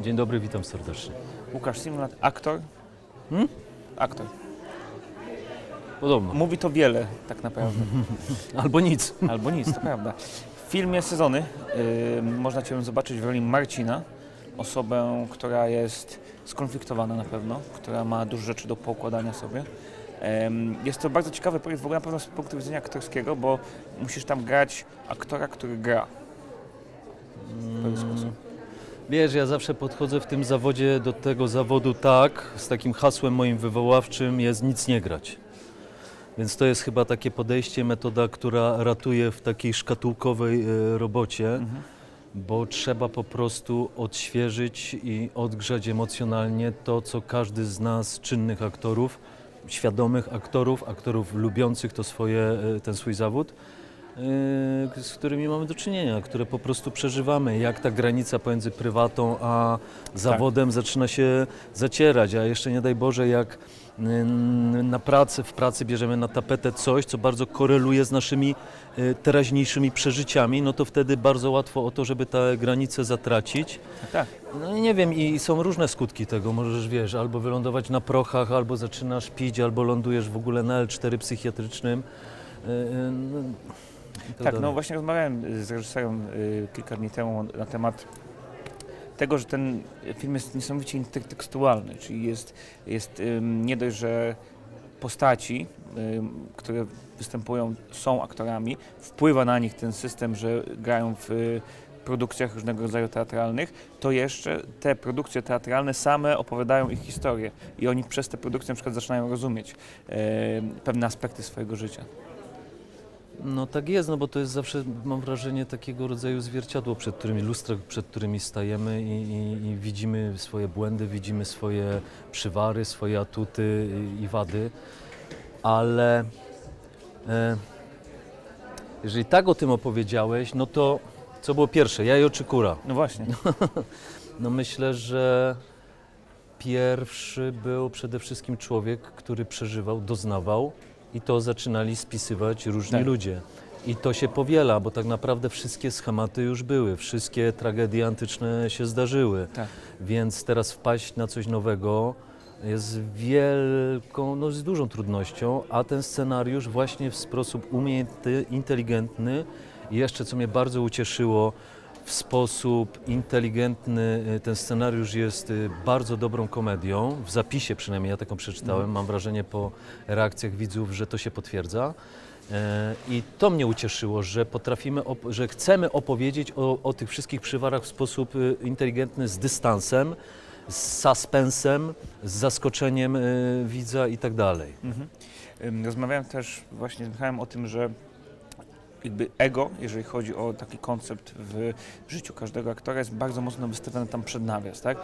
Dzień dobry, witam serdecznie. Łukasz Simlat, aktor. Hmm? Aktor. Podobno. Mówi to wiele, tak naprawdę. Albo nic. Albo nic, to prawda. W filmie Sezony y, można Cię zobaczyć w roli Marcina, osobę, która jest skonfliktowana na pewno, która ma dużo rzeczy do poukładania sobie. Jest to bardzo ciekawy projekt w ogóle na pewno z punktu widzenia aktorskiego, bo musisz tam grać aktora, który gra. W pewien sposób. Wiesz, ja zawsze podchodzę w tym zawodzie do tego zawodu tak, z takim hasłem moim wywoławczym jest nic nie grać. Więc to jest chyba takie podejście, metoda, która ratuje w takiej szkatułkowej e, robocie, Mhm. bo trzeba po prostu odświeżyć i odgrzać emocjonalnie to, co każdy z nas, czynnych aktorów, świadomych aktorów, aktorów lubiących to swoje, e, ten swój zawód, z którymi mamy do czynienia, które po prostu przeżywamy, jak ta granica pomiędzy prywatą a zawodem zaczyna się zacierać, a jeszcze nie daj Boże, jak mm, na pracy, w pracy bierzemy na tapetę coś, co bardzo koreluje z naszymi e, teraźniejszymi przeżyciami, no to wtedy bardzo łatwo o to, żeby tę granicę zatracić. Tak. No i nie wiem, i są różne skutki tego. Możesz, wiesz, albo wylądować na prochach, albo zaczynasz pić, albo lądujesz w ogóle na L4 psychiatrycznym. Tak, dalej. no właśnie rozmawiałem z reżyserem y, kilka dni temu na temat tego, że ten film jest niesamowicie intertekstualny, czyli jest, jest nie dość, że postaci, które występują, są aktorami, wpływa na nich ten system, że grają w y, produkcjach różnego rodzaju teatralnych, to jeszcze te produkcje teatralne same opowiadają ich historię i oni przez te produkcje na przykład zaczynają rozumieć y, pewne aspekty swojego życia. No tak jest, no bo to jest zawsze, mam wrażenie, takiego rodzaju zwierciadło, przed którymi, lustra, przed którymi stajemy i, i, i widzimy swoje błędy, widzimy swoje przywary, swoje atuty i, i wady, ale e, jeżeli tak o tym opowiedziałeś, no to co było pierwsze, jajo czy kura? No właśnie. No myślę, że pierwszy był przede wszystkim człowiek, który przeżywał, doznawał i to zaczynali spisywać różni Tak. ludzie. I to się powiela, bo tak naprawdę wszystkie schematy już były, wszystkie tragedie antyczne się zdarzyły. Tak. Więc teraz wpaść na coś nowego jest wielką, no z dużą trudnością, a ten scenariusz właśnie w sposób umiejętny, inteligentny i jeszcze co mnie bardzo ucieszyło, w sposób inteligentny y, ten scenariusz jest y, bardzo dobrą komedią, w zapisie przynajmniej ja taką przeczytałem, mam wrażenie po reakcjach widzów, że to się potwierdza. E, I to mnie ucieszyło, że potrafimy, że chcemy opowiedzieć o, o tych wszystkich przywarach w sposób y, inteligentny, z dystansem, z suspensem, z zaskoczeniem widza i tak dalej. Mhm. Rozmawiałem też właśnie z Michałem o tym, że jakby ego, jeżeli chodzi o taki koncept w życiu każdego aktora, jest bardzo mocno wystawione tam przed nawias, tak?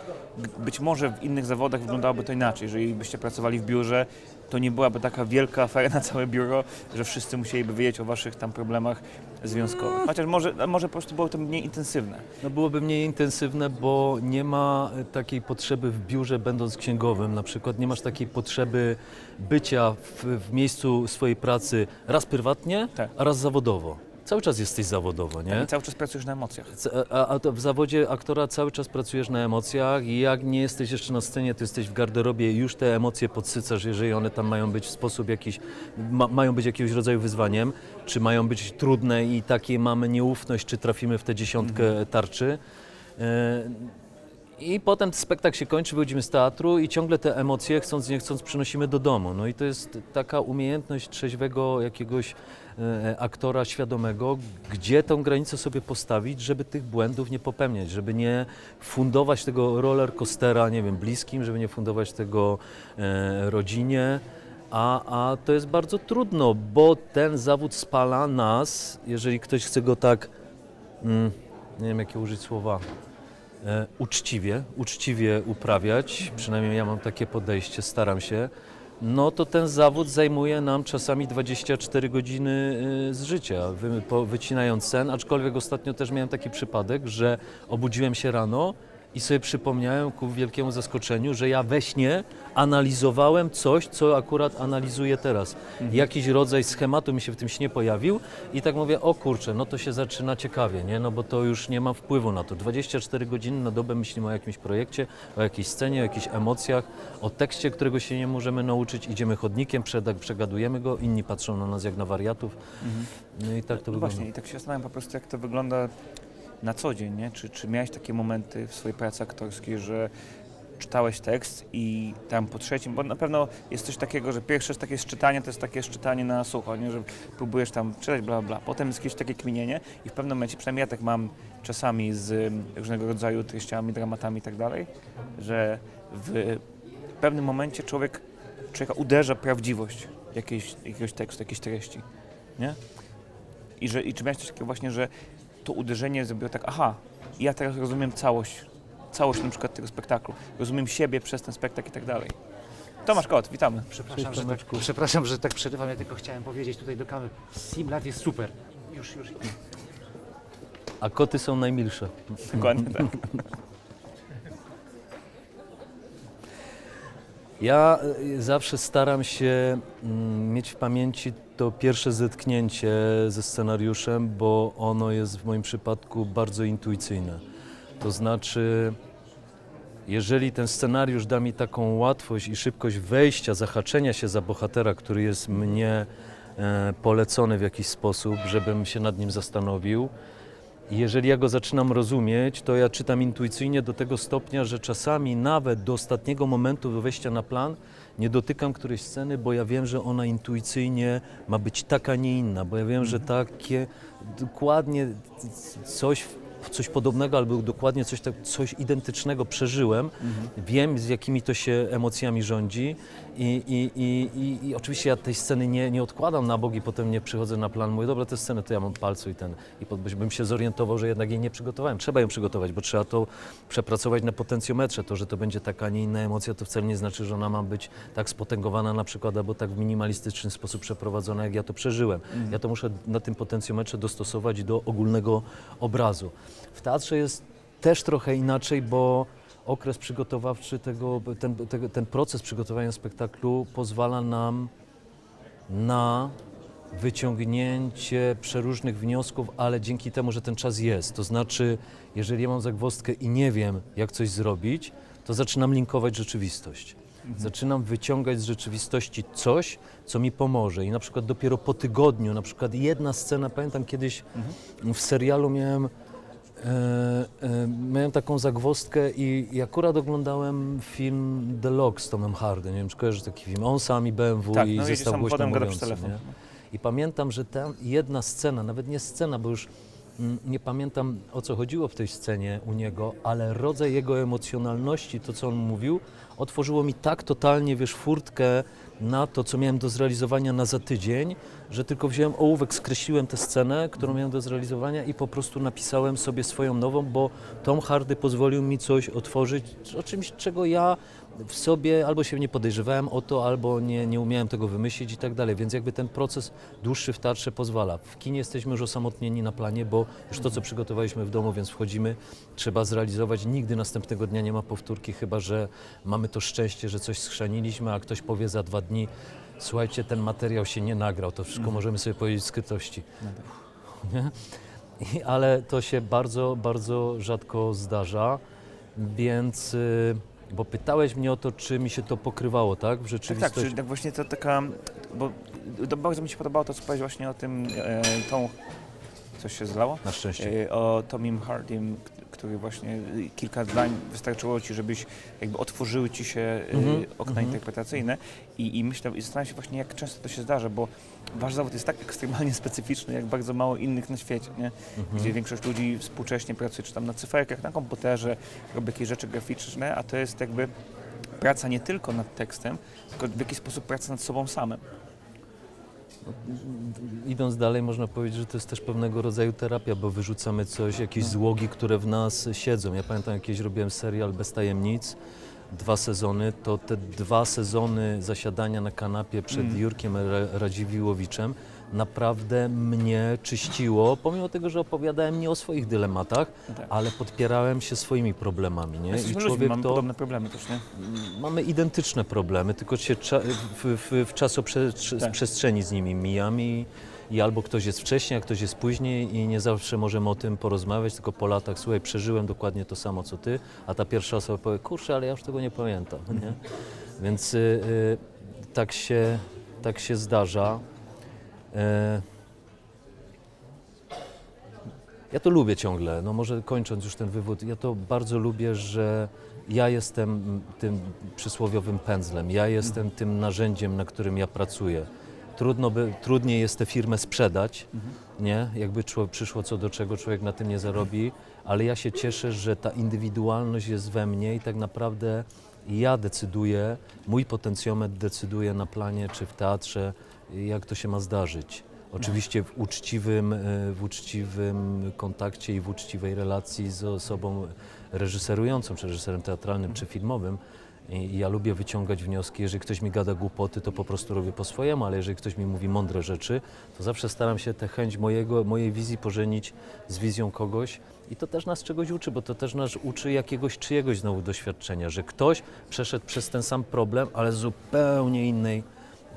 Być może w innych zawodach wyglądałoby to inaczej. Jeżeli byście pracowali w biurze, to nie byłaby taka wielka afera na całe biuro, że wszyscy musieliby wiedzieć o waszych tam problemach związkowych. Chociaż może, może po prostu było to mniej intensywne. No byłoby mniej intensywne, bo nie ma takiej potrzeby w biurze, będąc księgowym, na przykład nie masz takiej potrzeby bycia w, w miejscu swojej pracy raz prywatnie, Tak. a raz zawodowo. Cały czas jesteś zawodowo, nie? I cały czas pracujesz na emocjach. C- A, a w zawodzie aktora cały czas pracujesz na emocjach i jak nie jesteś jeszcze na scenie, to jesteś w garderobie i już te emocje podsycasz, jeżeli one tam mają być w sposób jakiś, ma, mają być jakiegoś rodzaju wyzwaniem, czy mają być trudne i takie mamy nieufność, czy trafimy w tę dziesiątkę tarczy. E, I potem spektakl się kończy, wychodzimy z teatru i ciągle te emocje, chcąc nie chcąc, przynosimy do domu. No i to jest taka umiejętność trzeźwego jakiegoś e, aktora świadomego, gdzie tą granicę sobie postawić, żeby tych błędów nie popełniać, żeby nie fundować tego roller coastera, nie wiem, bliskim, żeby nie fundować tego e, rodzinie. A, a to jest bardzo trudno, bo ten zawód spala nas, jeżeli ktoś chce go tak, mm, nie wiem jakie użyć słowa, e, uczciwie, uczciwie uprawiać, przynajmniej ja mam takie podejście, staram się, no to ten zawód zajmuje nam czasami 24 godziny y, z życia, wy, po, wycinając sen, aczkolwiek ostatnio też miałem taki przypadek, że obudziłem się rano i sobie przypomniałem ku wielkiemu zaskoczeniu, że ja we śnie analizowałem coś, co akurat analizuję teraz. Jakiś rodzaj schematu mi się w tym śnie pojawił i tak mówię, o kurczę, no to się zaczyna ciekawie, nie? No bo to już nie mam wpływu na to. 24 godziny na dobę myślimy o jakimś projekcie, o jakiejś scenie, o jakichś emocjach, o tekście, którego się nie możemy nauczyć. Idziemy chodnikiem, przegadujemy go, inni patrzą na nas jak na wariatów. No i tak to no wygląda. właśnie, i tak się zastanawiam po prostu, jak to wygląda na co dzień, nie? Czy, czy miałeś takie momenty w swojej pracy aktorskiej, że czytałeś tekst i tam po trzecim, bo na pewno jest coś takiego, że pierwsze takie czytanie to jest takie czytanie na sucho, nie? że próbujesz tam czytać, bla, bla. Potem jest jakieś takie kminienie i w pewnym momencie, przynajmniej ja tak mam czasami z ym, różnego rodzaju treściami, dramatami i tak dalej, że w pewnym momencie człowiek, człowieka uderza prawdziwość jakiejś, jakiegoś tekstu, jakiejś treści, nie? I, że, I czy miałeś coś takiego właśnie, że to uderzenie zrobiło tak, aha, ja teraz rozumiem całość, całość na przykład tego spektaklu, rozumiem siebie przez ten spektakl i tak dalej. Tomasz Kot, witamy. Przepraszam, Cześć, że tak, przepraszam, że tak przerywam, ja tylko chciałem powiedzieć tutaj do kamery. Simlat jest super. Już, już. A koty są najmilsze. Dokładnie tak. Ja y, zawsze staram się mm, mieć w pamięci to pierwsze zetknięcie ze scenariuszem, bo ono jest w moim przypadku bardzo intuicyjne. To znaczy, jeżeli ten scenariusz da mi taką łatwość i szybkość wejścia, zahaczenia się za bohatera, który jest mnie e, polecony w jakiś sposób, żebym się nad nim zastanowił, jeżeli ja go zaczynam rozumieć, to ja czytam intuicyjnie do tego stopnia, że czasami nawet do ostatniego momentu wejścia na plan nie dotykam którejś sceny, bo ja wiem, że ona intuicyjnie ma być taka, nie inna, bo ja wiem, że takie dokładnie coś, coś podobnego albo dokładnie coś, tak, coś identycznego przeżyłem. Wiem, z jakimi to się emocjami rządzi i, i, i, i, oczywiście ja tej sceny nie, nie odkładam na bok i potem nie przychodzę na plan, mówię, dobra, tę scenę to ja mam palcu i ten, i bym się zorientował, że jednak jej nie przygotowałem. Trzeba ją przygotować, bo trzeba to przepracować na potencjometrze. To, że to będzie taka, a nie inna emocja, to wcale nie znaczy, że ona ma być tak spotęgowana na przykład, albo tak w minimalistyczny sposób przeprowadzona, jak ja to przeżyłem. Ja to muszę na tym potencjometrze dostosować do ogólnego obrazu. W teatrze jest też trochę inaczej, bo okres przygotowawczy tego, ten, ten proces przygotowania spektaklu pozwala nam na wyciągnięcie przeróżnych wniosków, ale dzięki temu, że ten czas jest. To znaczy, jeżeli ja mam zagwozdkę i nie wiem, jak coś zrobić, to zaczynam linkować rzeczywistość. Zaczynam wyciągać z rzeczywistości coś, co mi pomoże. I na przykład dopiero po tygodniu, na przykład jedna scena, pamiętam kiedyś w serialu miałem miałem taką zagwozdkę i, i akurat oglądałem film The Log z Tomem Hardy. Nie wiem, czy kojarzysz taki film. On sam i BMW Tak, i no zestaw głośno mówiący. telefon. Nie? I pamiętam, że ta jedna scena, nawet nie scena, bo już mm, nie pamiętam o co chodziło w tej scenie u niego, ale rodzaj jego emocjonalności, to co on mówił, otworzyło mi tak totalnie, wiesz, furtkę na to, co miałem do zrealizowania na za tydzień, że tylko wziąłem ołówek, skreśliłem tę scenę, którą miałem do zrealizowania i po prostu napisałem sobie swoją nową, bo Tom Hardy pozwolił mi coś otworzyć, o czymś, czego ja w sobie albo się nie podejrzewałem o to, albo nie, nie umiałem tego wymyślić i tak dalej. Więc jakby ten proces dłuższy w teatrze pozwala. W kinie jesteśmy już osamotnieni na planie, bo już to, co przygotowaliśmy w domu, więc wchodzimy, trzeba zrealizować. Nigdy następnego dnia nie ma powtórki, chyba że mamy to szczęście, że coś schrzaniliśmy, a ktoś powie za dwa dni, słuchajcie, ten materiał się nie nagrał, to wszystko możemy sobie powiedzieć z skrytości. Nie? I, ale to się bardzo, bardzo rzadko zdarza, więc... y, Bo pytałeś mnie o to, czy mi się to pokrywało, tak? W Tak, rzeczywistości. tak, czyli tak właśnie to taka, bo bardzo mi się podobało to, co powiedziałeś właśnie o tym, e, tą, coś się zlało? Na szczęście. E, o Tomim Hardym, k- który właśnie y, kilka zdań wystarczyło ci, żebyś jakby otworzyły ci się y, Mhm, okna mhm. interpretacyjne i, i myślę, i zastanawiam się właśnie, jak często to się zdarza, bo wasz zawód jest tak ekstremalnie specyficzny, jak bardzo mało innych na świecie, nie? Mhm. gdzie większość ludzi współcześnie pracuje czy tam na cyferkach, na komputerze, robi jakieś rzeczy graficzne, a to jest jakby praca nie tylko nad tekstem, tylko w jakiś sposób praca nad sobą samym. Idąc dalej, można powiedzieć, że to jest też pewnego rodzaju terapia, bo wyrzucamy coś, jakieś złogi, które w nas siedzą. Ja pamiętam, jak kiedyś robiłem serial Bez Tajemnic, dwa sezony, to te dwa sezony zasiadania na kanapie przed Mm. Jurkiem Ra- Radziwiłowiczem naprawdę mnie czyściło, pomimo tego, że opowiadałem nie o swoich dylematach, tak. ale podpierałem się swoimi problemami, nie? Jesteśmy ludźmi, mamy to podobne problemy też, nie? mamy identyczne problemy, tylko się w, w, w czasoprzestrzeni Tak. przestrzeni z nimi mijam i, i albo ktoś jest wcześniej, a ktoś jest później i nie zawsze możemy o tym porozmawiać, tylko po latach, słuchaj, przeżyłem dokładnie to samo co ty, a ta pierwsza osoba powie, kurczę, ale ja już tego nie pamiętam, nie? Więc y, y, tak, się, tak się zdarza. E, ja to lubię ciągle, no może kończąc już ten wywód, ja to bardzo lubię, że ja jestem tym przysłowiowym pędzlem, ja jestem tym narzędziem, na którym ja pracuję. Trudno by, trudniej jest tę firmę sprzedać, nie? Jakby przyszło co do czego, człowiek na tym nie zarobi, ale ja się cieszę, że ta indywidualność jest we mnie i tak naprawdę ja decyduję, mój potencjometr decyduje na planie czy w teatrze, jak to się ma zdarzyć. Oczywiście w uczciwym, e, w uczciwym kontakcie i w uczciwej relacji z osobą reżyserującą, czy reżyserem teatralnym, czy filmowym. I ja lubię wyciągać wnioski. Jeżeli ktoś mi gada głupoty, to po prostu robię po swojemu, ale jeżeli ktoś mi mówi mądre rzeczy, to zawsze staram się tę chęć mojego, mojej wizji pożenić z wizją kogoś. I to też nas czegoś uczy, bo to też nas uczy jakiegoś czyjegoś znowu doświadczenia, że ktoś przeszedł przez ten sam problem, ale z zupełnie innej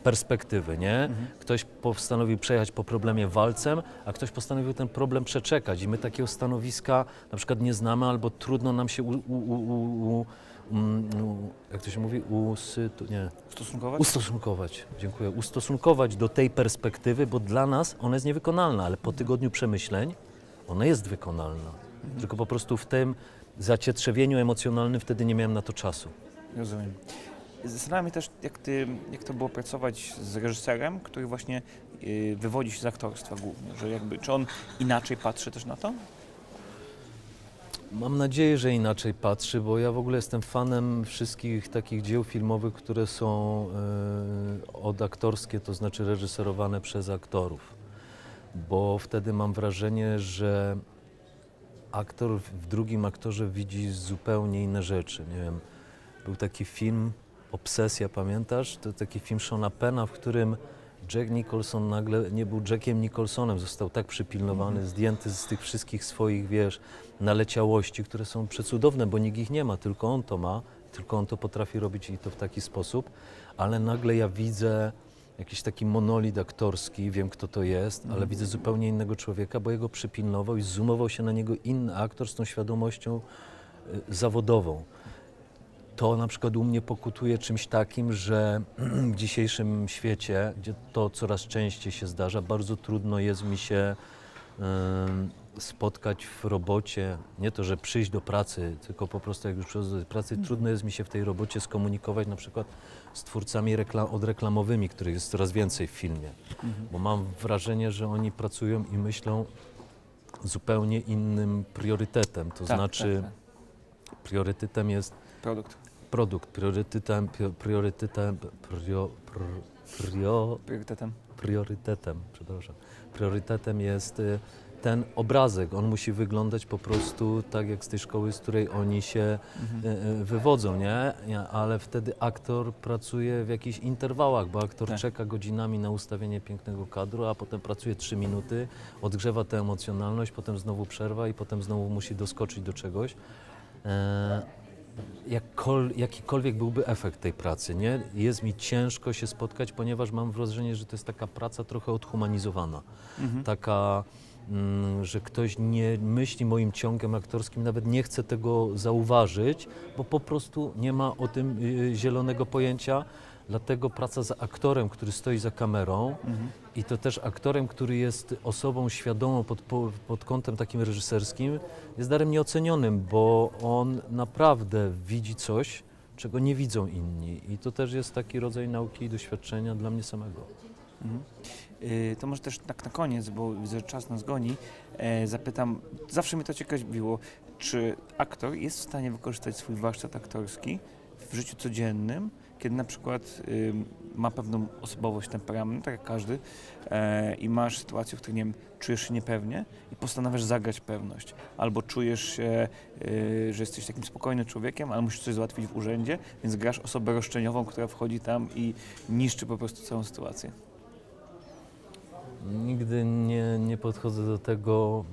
perspektywy, nie? Ktoś postanowił przejechać po problemie walcem, a ktoś postanowił ten problem przeczekać i my takiego stanowiska na przykład nie znamy albo trudno nam się u, u, u, u, u, mm, u jak to się mówi, usytu, nie, Stosunkować? ustosunkować, dziękuję, ustosunkować do tej perspektywy, bo dla nas ona jest niewykonalna, ale po tygodniu przemyśleń ona jest wykonalna. Tylko po prostu w tym zacietrzewieniu emocjonalnym wtedy nie miałem na to czasu. Rozumiem. Zastanawiam się też, jak, ty, jak to było pracować z reżyserem, który właśnie y, wywodzi się z aktorstwa głównie, że jakby, czy on inaczej patrzy też na to? Mam nadzieję, że inaczej patrzy, bo ja w ogóle jestem fanem wszystkich takich dzieł filmowych, które są e, odaktorskie, to znaczy reżyserowane przez aktorów. Bo wtedy mam wrażenie, że aktor w drugim aktorze widzi zupełnie inne rzeczy. Nie wiem, był taki film Obsesja, pamiętasz? To taki film Shona Pena, w którym Jack Nicholson nagle nie był Jackiem Nicholsonem, został tak przypilnowany, zdjęty z tych wszystkich swoich, wiesz, naleciałości, które są przecudowne, bo nikt ich nie ma, tylko on to ma, tylko on to potrafi robić i to w taki sposób, ale nagle ja widzę jakiś taki monolit aktorski, wiem kto to jest, ale widzę zupełnie innego człowieka, bo jego przypilnował i zoomował się na niego inny aktor z tą świadomością y, zawodową. To na przykład u mnie pokutuje czymś takim, że w dzisiejszym świecie, gdzie to coraz częściej się zdarza, bardzo trudno jest mi się spotkać w robocie, nie to, że przyjść do pracy, tylko po prostu jak już przychodzę do pracy, trudno jest mi się w tej robocie skomunikować na przykład z twórcami rekla- odreklamowymi, których jest coraz więcej w filmie, bo mam wrażenie, że oni pracują i myślą zupełnie innym priorytetem, to Tak, znaczy tak, priorytetem jest tak. Produkt. Produkt, priorytetem, priorytetem, prio, pr, prio, Priorytetem. priorytetem, przepraszam, priorytetem jest y, ten obrazek. On musi wyglądać po prostu tak jak z tej szkoły, z której oni się Mhm. y, y, wywodzą, nie? Nie, Ale wtedy aktor pracuje w jakichś interwałach, bo aktor Tak. czeka godzinami na ustawienie pięknego kadru, a potem pracuje trzy minuty, odgrzewa tę emocjonalność, potem znowu przerwa i potem znowu musi doskoczyć do czegoś. E, jakkol, jakikolwiek byłby efekt tej pracy, nie? Jest mi ciężko się spotkać, ponieważ mam wrażenie, że to jest taka praca trochę odhumanizowana. Mhm. Taka, mm, że ktoś nie myśli moim ciągiem aktorskim, nawet nie chce tego zauważyć, bo po prostu nie ma o tym y, zielonego pojęcia. Dlatego praca z aktorem, który stoi za kamerą Mhm. i to też aktorem, który jest osobą świadomą pod, po- pod kątem takim reżyserskim, jest darem nieocenionym, bo on naprawdę widzi coś, czego nie widzą inni. I to też jest taki rodzaj nauki i doświadczenia dla mnie samego. Mhm. Y, To może też tak na koniec, bo widzę, że czas nas goni, e, zapytam, zawsze mnie to ciekawiło, czy aktor jest w stanie wykorzystać swój warsztat aktorski w życiu codziennym, kiedy na przykład y, ma pewną osobowość, temperament, tak jak każdy, e, i masz sytuację, w której nie wiem, czujesz się niepewnie i postanawiasz zagrać pewność, albo czujesz się, y, że jesteś takim spokojnym człowiekiem, ale musisz coś załatwić w urzędzie, więc grasz osobę roszczeniową, która wchodzi tam i niszczy po prostu całą sytuację. Nigdy nie, nie podchodzę do tego,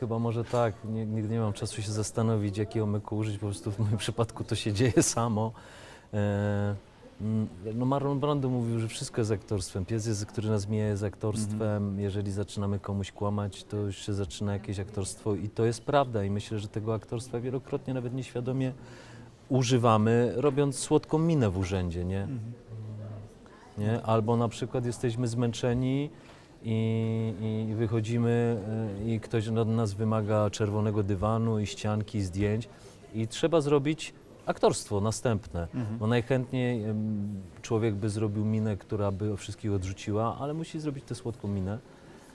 chyba może tak, nigdy nie mam czasu się zastanowić, jakiego myku użyć, po prostu w moim przypadku to się dzieje samo. E, mm, no Marlon Brando mówił, że wszystko jest aktorstwem. Pies, jest, który nas mija, jest aktorstwem. Jeżeli zaczynamy komuś kłamać, to już się zaczyna jakieś aktorstwo i to jest prawda i myślę, że tego aktorstwa wielokrotnie, nawet nieświadomie używamy, robiąc słodką minę w urzędzie, nie? nie? Albo na przykład jesteśmy zmęczeni i, i wychodzimy y, i ktoś od nas wymaga czerwonego dywanu i ścianki, i zdjęć i trzeba zrobić aktorstwo następne, Mhm. bo najchętniej człowiek by zrobił minę, która by wszystkich odrzuciła, ale musi zrobić tę słodką minę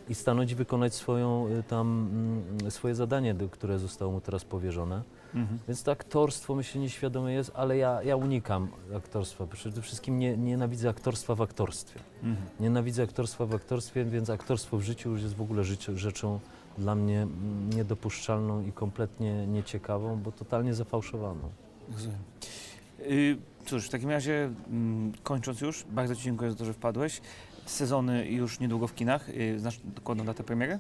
i stanąć i wykonać swoją y, tam, mm, swoje zadanie, które zostało mu teraz powierzone. Mhm. Więc to aktorstwo myślę nieświadome jest, ale ja, ja unikam aktorstwa. Przede wszystkim nie, nienawidzę aktorstwa w aktorstwie. Mhm. Nienawidzę aktorstwa w aktorstwie, więc aktorstwo w życiu już jest w ogóle życie, rzeczą dla mnie mm, niedopuszczalną i kompletnie nieciekawą, bo totalnie zafałszowaną. Rozumiem. Y, cóż, w takim razie mm, kończąc już, bardzo Ci dziękuję za to, że wpadłeś. Sezony już niedługo w kinach. Y, znasz dokładną datę premiery?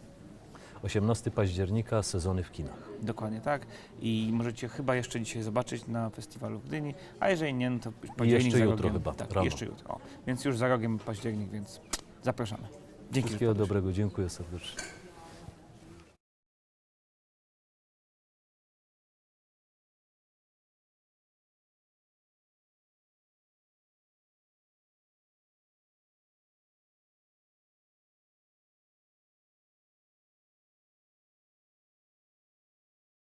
18 października, sezony w kinach. Dokładnie tak. I możecie chyba jeszcze dzisiaj zobaczyć na festiwalu w Gdyni, a jeżeli nie, no to I październik jeszcze za jutro rogiem. chyba, Tak, rano. jeszcze jutro. O, więc już za rogiem październik, więc zapraszamy. Dzięki. że Wszystkiego dobrego, dziękuję serdecznie.